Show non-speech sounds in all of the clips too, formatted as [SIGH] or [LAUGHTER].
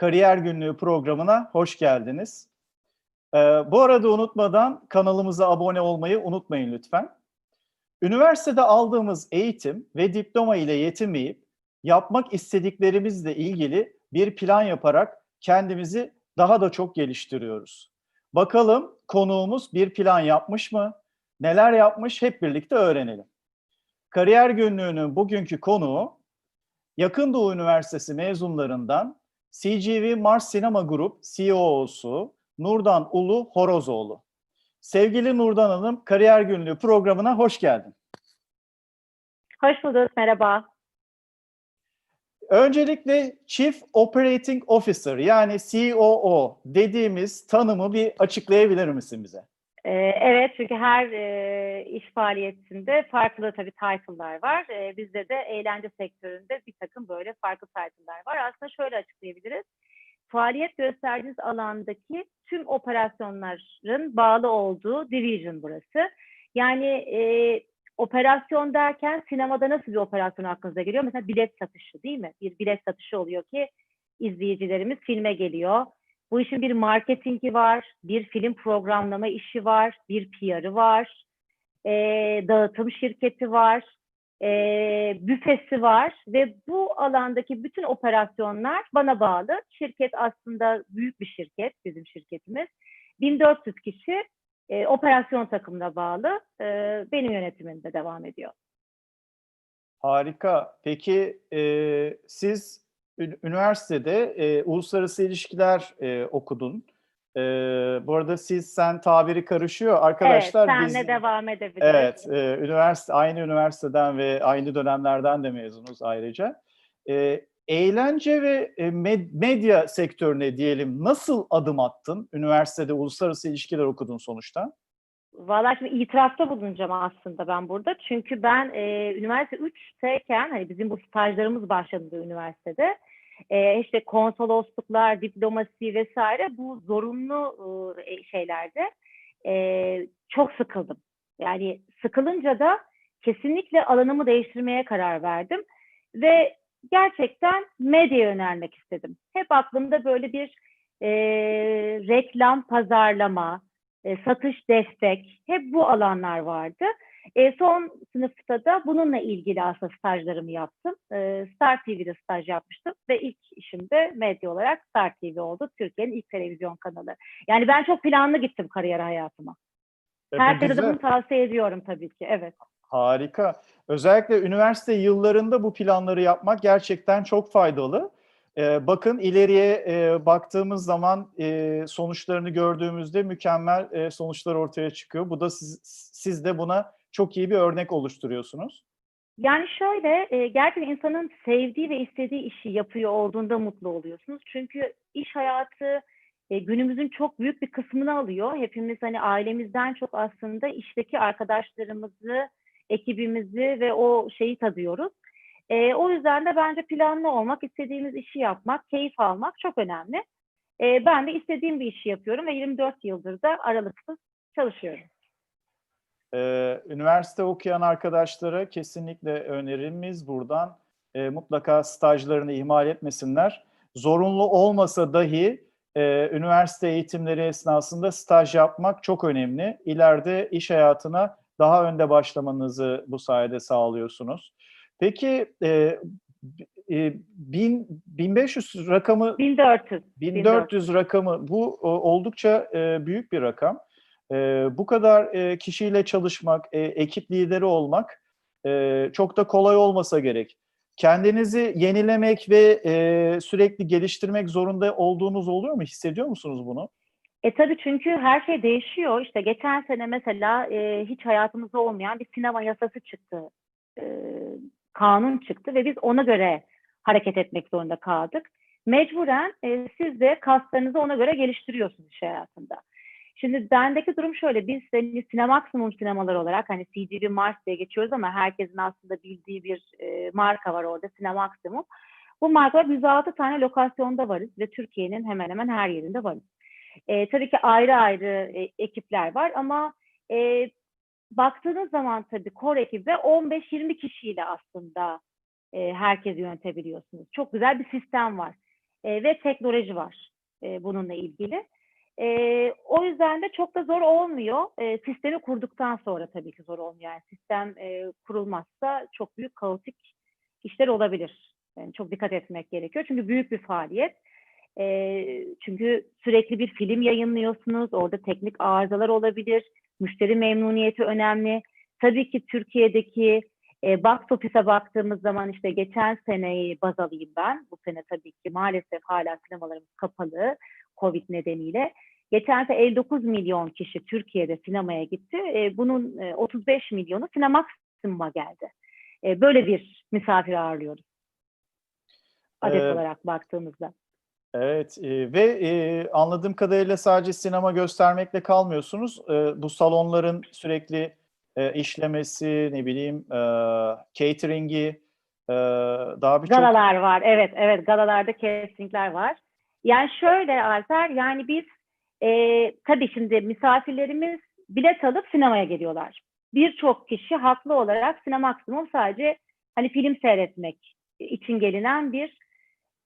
Kariyer Günlüğü programına hoş geldiniz. Ee, bu arada unutmadan kanalımıza abone olmayı unutmayın lütfen. Üniversitede aldığımız eğitim ve diploma ile yetinmeyip yapmak istediklerimizle ilgili bir plan yaparak kendimizi daha da çok geliştiriyoruz. Bakalım konuğumuz bir plan yapmış mı? Neler yapmış hep birlikte öğrenelim. Kariyer Günlüğü'nün bugünkü konuğu Yakın Doğu Üniversitesi mezunlarından CGV Mars Sinema Grup CEO'su Nurdan Ulu Horozoğlu. Sevgili Nurdan Hanım, Kariyer Günlüğü programına hoş geldin. Hoş bulduk, merhaba. Öncelikle Chief Operating Officer yani COO dediğimiz tanımı bir açıklayabilir misin bize? Ee, evet, çünkü her e, iş faaliyetinde farklı tabii title'lar var. Ee, bizde de eğlence sektöründe bir takım böyle farklı title'lar var. Aslında şöyle açıklayabiliriz. Faaliyet gösterdiğiniz alandaki tüm operasyonların bağlı olduğu division burası. Yani e, operasyon derken sinemada nasıl bir operasyon aklınıza geliyor? Mesela bilet satışı değil mi? Bir bilet satışı oluyor ki izleyicilerimiz filme geliyor. Bu işin bir marketingi var, bir film programlama işi var, bir PR'ı var, e, dağıtım şirketi var, e, büfesi var ve bu alandaki bütün operasyonlar bana bağlı. Şirket aslında büyük bir şirket, bizim şirketimiz. 1400 kişi e, operasyon takımına bağlı. E, benim yönetimimde devam ediyor. Harika. Peki e, siz üniversitede e, uluslararası ilişkiler e, okudun. E, bu arada siz sen tabiri karışıyor. Arkadaşlar evet, biz senle devam edebiliriz. Evet, e, üniversite aynı üniversiteden ve aynı dönemlerden de mezunuz ayrıca. E, eğlence ve e, med- medya sektörüne diyelim nasıl adım attın? Üniversitede uluslararası ilişkiler okudun sonuçta. Valla şimdi itirafta bulunacağım aslında ben burada. Çünkü ben e, üniversite 3'teyken hani bizim bu stajlarımız başladı üniversitede. E, işte konsolosluklar, diplomasi vesaire bu zorunlu e, şeylerde e, çok sıkıldım. Yani sıkılınca da kesinlikle alanımı değiştirmeye karar verdim. Ve gerçekten medya yönelmek istedim. Hep aklımda böyle bir e, reklam, pazarlama, e, satış destek, hep bu alanlar vardı. E, son sınıfta da bununla ilgili aslında stajlarımı yaptım. E, Star TV'de staj yapmıştım ve ilk işim de medya olarak Star TV oldu. Türkiye'nin ilk televizyon kanalı. Yani ben çok planlı gittim kariyer hayatıma. E, Herkese de bunu tavsiye ediyorum tabii ki. Evet. Harika. Özellikle üniversite yıllarında bu planları yapmak gerçekten çok faydalı. Ee, bakın ileriye e, baktığımız zaman e, sonuçlarını gördüğümüzde mükemmel e, sonuçlar ortaya çıkıyor. Bu da siz, siz de buna çok iyi bir örnek oluşturuyorsunuz. Yani şöyle, e, gerçekten insanın sevdiği ve istediği işi yapıyor olduğunda mutlu oluyorsunuz. Çünkü iş hayatı e, günümüzün çok büyük bir kısmını alıyor. Hepimiz hani ailemizden çok aslında işteki arkadaşlarımızı, ekibimizi ve o şeyi tadıyoruz. E, o yüzden de bence planlı olmak, istediğimiz işi yapmak, keyif almak çok önemli. E, ben de istediğim bir işi yapıyorum ve 24 yıldır da aralıksız çalışıyorum. Ee, üniversite okuyan arkadaşlara kesinlikle önerimiz buradan e, mutlaka stajlarını ihmal etmesinler. Zorunlu olmasa dahi e, üniversite eğitimleri esnasında staj yapmak çok önemli. İleride iş hayatına daha önde başlamanızı bu sayede sağlıyorsunuz. Peki e, e, bin, 1500 rakamı 1400. 1400 rakamı bu o, oldukça e, büyük bir rakam. E, bu kadar e, kişiyle çalışmak, e, ekip lideri olmak e, çok da kolay olmasa gerek. Kendinizi yenilemek ve e, sürekli geliştirmek zorunda olduğunuz oluyor mu? Hissediyor musunuz bunu? E tabii çünkü her şey değişiyor. İşte geçen sene mesela e, hiç hayatımızda olmayan bir sinema yasası çıktı. E, kanun çıktı ve biz ona göre hareket etmek zorunda kaldık. Mecburen e, siz de kaslarınızı ona göre geliştiriyorsunuz iş hayatında. Şimdi bendeki durum şöyle, biz hani Sinemaksimum sinemalar olarak hani CGV Mars diye geçiyoruz ama herkesin aslında bildiği bir e, marka var orada, Sinemaksimum. Bu markalar 106 tane lokasyonda varız ve Türkiye'nin hemen hemen her yerinde varız. E, tabii ki ayrı ayrı e, ekipler var ama e, baktığınız zaman tabii core ekibi 15-20 kişiyle aslında e, herkesi yönetebiliyorsunuz. Çok güzel bir sistem var. e, ve teknoloji var e, bununla ilgili. E, o yüzden de çok da zor olmuyor. E, sistemi kurduktan sonra tabii ki zor olmuyor. Yani sistem e, kurulmazsa çok büyük kaotik işler olabilir. Yani çok dikkat etmek gerekiyor. Çünkü büyük bir faaliyet. E, çünkü sürekli bir film yayınlıyorsunuz. Orada teknik arızalar olabilir. Müşteri memnuniyeti önemli. Tabii ki Türkiye'deki e, box office'e baktığımız zaman işte geçen seneyi baz alayım ben. Bu sene tabii ki maalesef hala sinemalarımız kapalı Covid nedeniyle. Geçen sene 59 milyon kişi Türkiye'de sinemaya gitti. E, bunun e, 35 milyonu Sinemaksimum'a geldi. E, böyle bir misafir ağırlıyoruz. Adet Ee, olarak baktığımızda. Evet e, ve e, anladığım kadarıyla sadece sinema göstermekle kalmıyorsunuz. E, bu salonların sürekli e, işlemesi, ne bileyim, e, catering'i, e, daha birçok... Galalar var. Evet, evet. Galalarda castingler var. Yani şöyle Alper, yani biz e, tabii şimdi misafirlerimiz bilet alıp sinemaya geliyorlar. Birçok kişi haklı olarak Sinemaksimum sadece hani film seyretmek için gelinen bir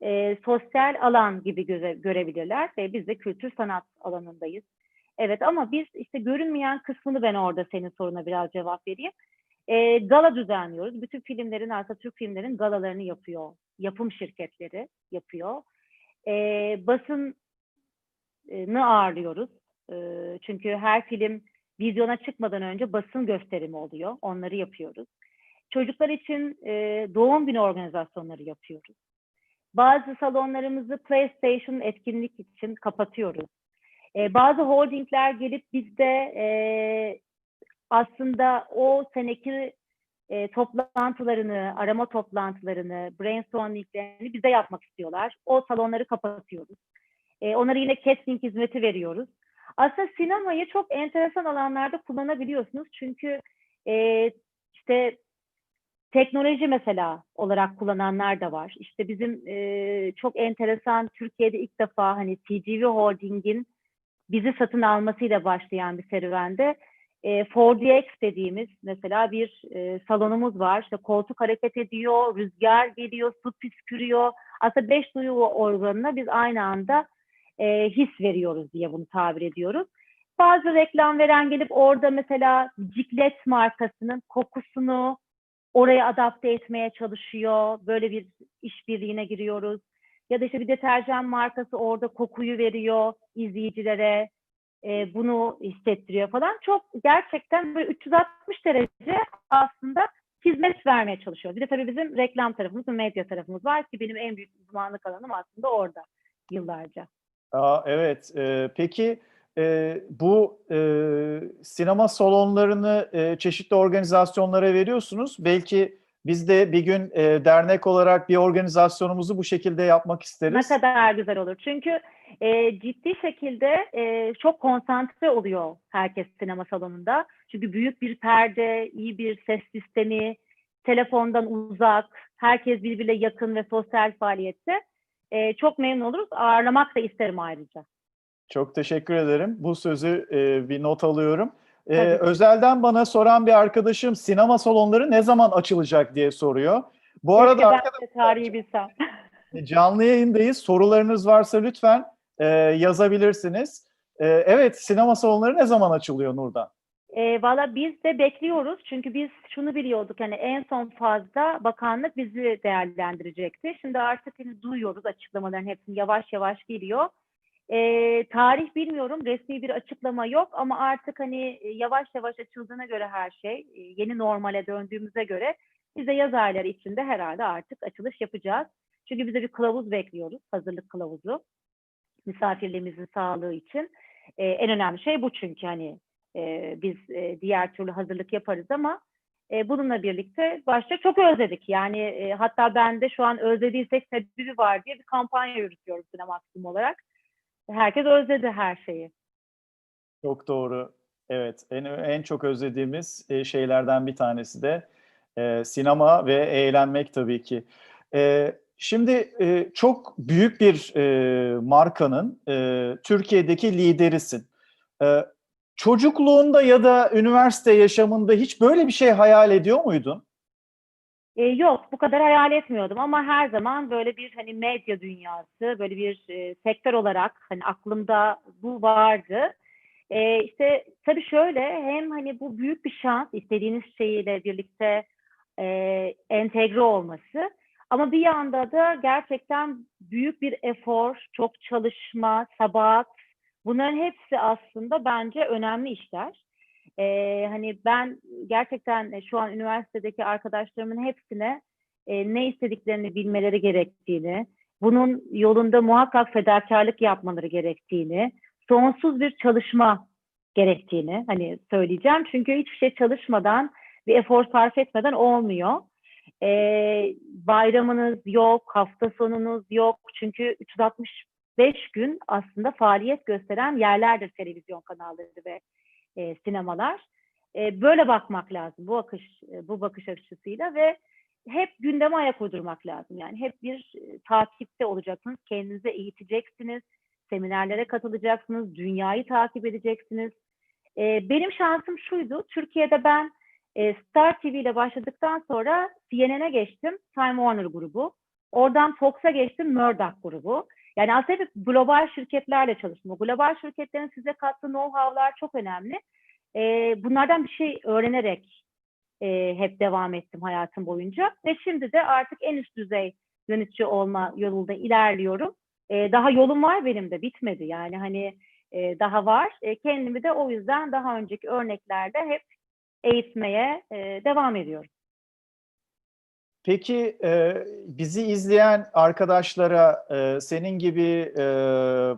e, sosyal alan gibi göze, görebilirler ve biz de kültür sanat alanındayız. Evet ama biz işte görünmeyen kısmını ben orada senin soruna biraz cevap vereyim. E, gala düzenliyoruz. Bütün filmlerin, arka Türk filmlerin galalarını yapıyor. Yapım şirketleri yapıyor. E, basını ağırlıyoruz. E, çünkü her film vizyona çıkmadan önce basın gösterimi oluyor. Onları yapıyoruz. Çocuklar için e, doğum günü organizasyonları yapıyoruz. Bazı salonlarımızı PlayStation etkinlik için kapatıyoruz. E, bazı holdingler gelip bizde e, aslında o seneki e, toplantılarını, arama toplantılarını, brainstorminglerini bize yapmak istiyorlar. O salonları kapatıyoruz. E, onlara yine casting hizmeti veriyoruz. Aslında sinemayı çok enteresan alanlarda kullanabiliyorsunuz. Çünkü e, işte teknoloji mesela olarak kullananlar da var. İşte bizim e, çok enteresan Türkiye'de ilk defa hani TGV Holding'in bizi satın almasıyla başlayan bir serüvende e, 4DX dediğimiz mesela bir e, salonumuz var. İşte koltuk hareket ediyor, rüzgar geliyor, su püskürüyor. Aslında beş duyu organına biz aynı anda e, his veriyoruz diye bunu tabir ediyoruz. Bazı reklam veren gelip orada mesela Ciklet markasının kokusunu oraya adapte etmeye çalışıyor. Böyle bir işbirliğine giriyoruz. Ya da işte bir deterjan markası orada kokuyu veriyor izleyicilere. E, bunu hissettiriyor falan. Çok gerçekten böyle 360 derece aslında hizmet vermeye çalışıyor. Bir de tabii bizim reklam tarafımız ve medya tarafımız var ki benim en büyük uzmanlık alanım aslında orada yıllarca. Aa, evet, e, peki e, bu e, sinema salonlarını e, çeşitli organizasyonlara veriyorsunuz. Belki biz de bir gün e, dernek olarak bir organizasyonumuzu bu şekilde yapmak isteriz. Ne kadar güzel olur. Çünkü e, ciddi şekilde e, çok konsantre oluyor herkes sinema salonunda. Çünkü büyük bir perde, iyi bir ses sistemi, telefondan uzak, herkes birbirine yakın ve sosyal faaliyette. E, çok memnun oluruz. Ağırlamak da isterim ayrıca. Çok teşekkür ederim. Bu sözü e, bir not alıyorum. E, Tabii. özelden bana soran bir arkadaşım sinema salonları ne zaman açılacak diye soruyor. Bu arada Keşke ben arkadaşlar tarihi bilsem. canlı yayındayız. Sorularınız varsa lütfen e, yazabilirsiniz. E, evet, sinema salonları ne zaman açılıyor Nurdan? E, Valla biz de bekliyoruz. Çünkü biz şunu biliyorduk. Hani en son fazda bakanlık bizi değerlendirecekti. Şimdi artık hani duyuyoruz açıklamaların hepsini yavaş yavaş geliyor. E, tarih bilmiyorum. Resmi bir açıklama yok ama artık hani e, yavaş yavaş açıldığına göre her şey e, yeni normale döndüğümüze göre biz de yaz ayları içinde herhalde artık açılış yapacağız. Çünkü bize bir kılavuz bekliyoruz. Hazırlık kılavuzu. Misafirlerimizin sağlığı için. E, en önemli şey bu çünkü hani e, biz e, diğer türlü hazırlık yaparız ama e, bununla birlikte başta çok özledik. Yani e, hatta ben de şu an özlediysek sebebi var diye bir kampanya yürütüyorum Sinemaksim olarak. Herkes özledi her şeyi. Çok doğru. Evet, en, en çok özlediğimiz e, şeylerden bir tanesi de e, sinema ve eğlenmek tabii ki. E, şimdi e, çok büyük bir e, markanın e, Türkiye'deki liderisin. E, çocukluğunda ya da üniversite yaşamında hiç böyle bir şey hayal ediyor muydun? E, yok, bu kadar hayal etmiyordum ama her zaman böyle bir hani medya dünyası, böyle bir e, sektör olarak hani aklımda bu vardı. E, işte tabii şöyle hem hani bu büyük bir şans istediğiniz şeyiyle birlikte e, entegre olması ama bir yanda da gerçekten büyük bir efor, çok çalışma, sabahat bunların hepsi aslında bence önemli işler. Ee, hani ben gerçekten e, şu an üniversitedeki arkadaşlarımın hepsine e, ne istediklerini bilmeleri gerektiğini, bunun yolunda muhakkak fedakarlık yapmaları gerektiğini, sonsuz bir çalışma gerektiğini hani söyleyeceğim. Çünkü hiçbir şey çalışmadan, bir efor sarf etmeden olmuyor. Ee, bayramınız yok, hafta sonunuz yok. Çünkü 365 gün aslında faaliyet gösteren yerlerdir televizyon kanalları ve e, sinemalar. E, böyle bakmak lazım bu akış e, bu bakış açısıyla ve hep gündeme ayak uydurmak lazım. Yani hep bir e, takipte olacaksınız, kendinizi eğiteceksiniz, seminerlere katılacaksınız, dünyayı takip edeceksiniz. E, benim şansım şuydu, Türkiye'de ben e, Star TV ile başladıktan sonra CNN'e geçtim, Time Warner grubu. Oradan Fox'a geçtim, Murdoch grubu. Yani aslında hep global şirketlerle çalıştım. O global şirketlerin size kattığı know-how'lar çok önemli. E, bunlardan bir şey öğrenerek e, hep devam ettim hayatım boyunca. Ve şimdi de artık en üst düzey yönetici olma yolunda ilerliyorum. E, daha yolum var benim de bitmedi. Yani hani e, daha var. E, kendimi de o yüzden daha önceki örneklerde hep eğitmeye e, devam ediyorum. Peki e, bizi izleyen arkadaşlara e, senin gibi e,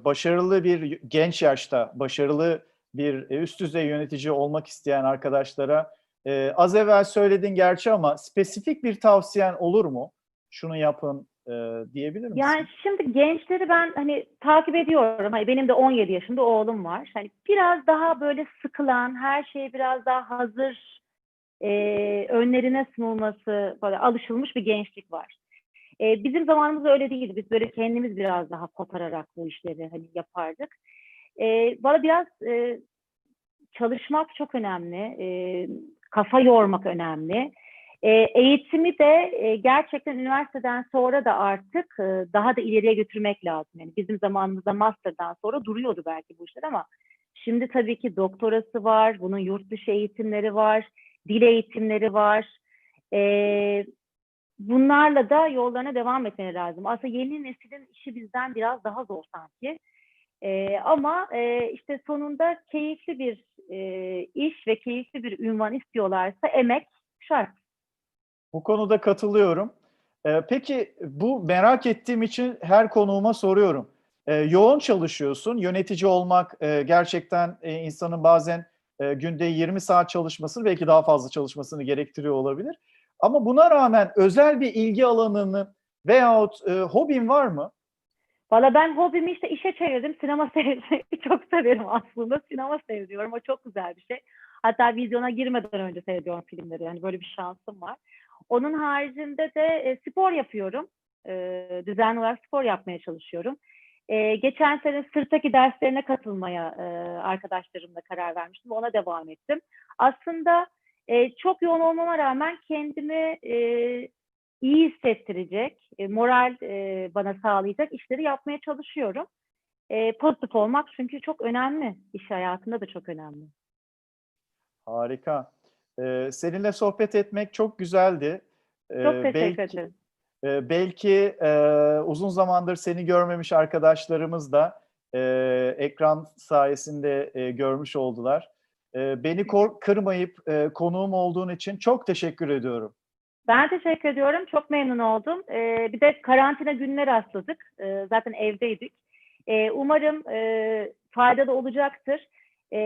başarılı bir genç yaşta başarılı bir e, üst düzey yönetici olmak isteyen arkadaşlara e, az evvel söyledin gerçi ama spesifik bir tavsiyen olur mu? Şunu yapın e, diyebilir misin? Yani şimdi gençleri ben hani takip ediyorum. Hani benim de 17 yaşında oğlum var. Hani biraz daha böyle sıkılan, her şeye biraz daha hazır e, önlerine sunulması böyle alışılmış bir gençlik var. E, bizim zamanımızda öyle değildi. Biz böyle kendimiz biraz daha kopararak bu işleri hani yapardık. E, bana biraz e, çalışmak çok önemli. E, kafa yormak önemli. E, eğitimi de e, gerçekten üniversiteden sonra da artık e, daha da ileriye götürmek lazım. Yani bizim zamanımızda master'dan sonra duruyordu belki bu işler ama şimdi tabii ki doktorası var, bunun yurt dışı eğitimleri var, dil eğitimleri var. E, bunlarla da yollarına devam etmeleri lazım. Aslında yeni neslin işi bizden biraz daha zor sanki. E, ama e, işte sonunda keyifli bir e, iş ve keyifli bir ünvan istiyorlarsa emek şart. Bu konuda katılıyorum. Ee, peki bu merak ettiğim için her konuğuma soruyorum. Ee, yoğun çalışıyorsun. Yönetici olmak e, gerçekten e, insanın bazen e, günde 20 saat çalışmasını belki daha fazla çalışmasını gerektiriyor olabilir. Ama buna rağmen özel bir ilgi alanını veyahut e, hobin var mı? Valla ben hobimi işte işe çevirdim. Sinema [LAUGHS] seyretmeyi çok severim aslında. Sinema seyrediyorum. O çok güzel bir şey. Hatta vizyona girmeden önce seyrediyorum filmleri. Yani böyle bir şansım var. Onun haricinde de e, spor yapıyorum. E, düzenli olarak spor yapmaya çalışıyorum. E, geçen sene sırtaki derslerine katılmaya e, arkadaşlarımla karar vermiştim. Ona devam ettim. Aslında e, çok yoğun olmama rağmen kendimi e, iyi hissettirecek, e, moral e, bana sağlayacak işleri yapmaya çalışıyorum. E, pozitif olmak çünkü çok önemli. İş hayatında da çok önemli. Harika. Ee, seninle sohbet etmek çok güzeldi. Ee, Çok teşekkür belki, ederim. E, belki e, uzun zamandır seni görmemiş arkadaşlarımız da e, ekran sayesinde e, görmüş oldular. E, beni kor- kırmayıp e, konuğum olduğun için çok teşekkür ediyorum. Ben teşekkür ediyorum. Çok memnun oldum. Ee, bir de karantina gününe rastladık. Ee, zaten evdeydik. Ee, umarım e, faydalı olacaktır. Ee,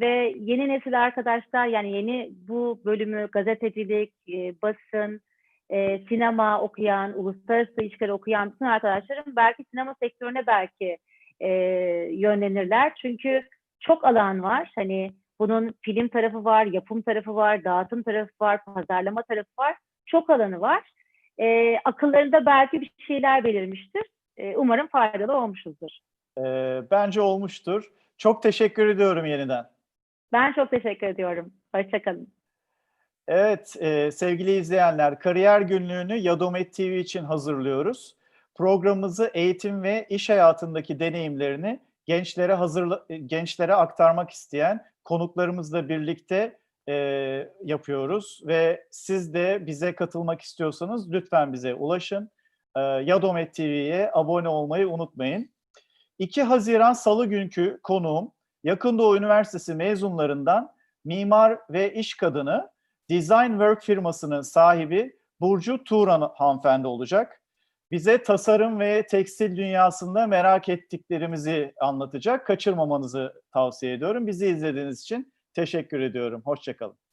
ve yeni nesil arkadaşlar yani yeni bu bölümü gazetecilik, e, basın, e, sinema okuyan, uluslararası ilişkiler okuyan bütün arkadaşlarım belki sinema sektörüne belki e, yönlenirler. Çünkü çok alan var. Hani bunun film tarafı var, yapım tarafı var, dağıtım tarafı var, pazarlama tarafı var çok alanı var. E, akıllarında belki bir şeyler belirmiştir. E, umarım faydalı olmuşuzdur. E, bence olmuştur. Çok teşekkür ediyorum yeniden. Ben çok teşekkür ediyorum. Hoşçakalın. Evet e, sevgili izleyenler, kariyer günlüğünü Yadomet TV için hazırlıyoruz. Programımızı eğitim ve iş hayatındaki deneyimlerini gençlere hazırla, e, gençlere aktarmak isteyen konuklarımızla birlikte e, yapıyoruz ve siz de bize katılmak istiyorsanız lütfen bize ulaşın. E, Yadomet TV'ye abone olmayı unutmayın. 2 Haziran Salı günkü konuğum Yakın Doğu Üniversitesi mezunlarından mimar ve iş kadını Design Work firmasının sahibi Burcu Turan hanımefendi olacak. Bize tasarım ve tekstil dünyasında merak ettiklerimizi anlatacak. Kaçırmamanızı tavsiye ediyorum. Bizi izlediğiniz için teşekkür ediyorum. Hoşçakalın.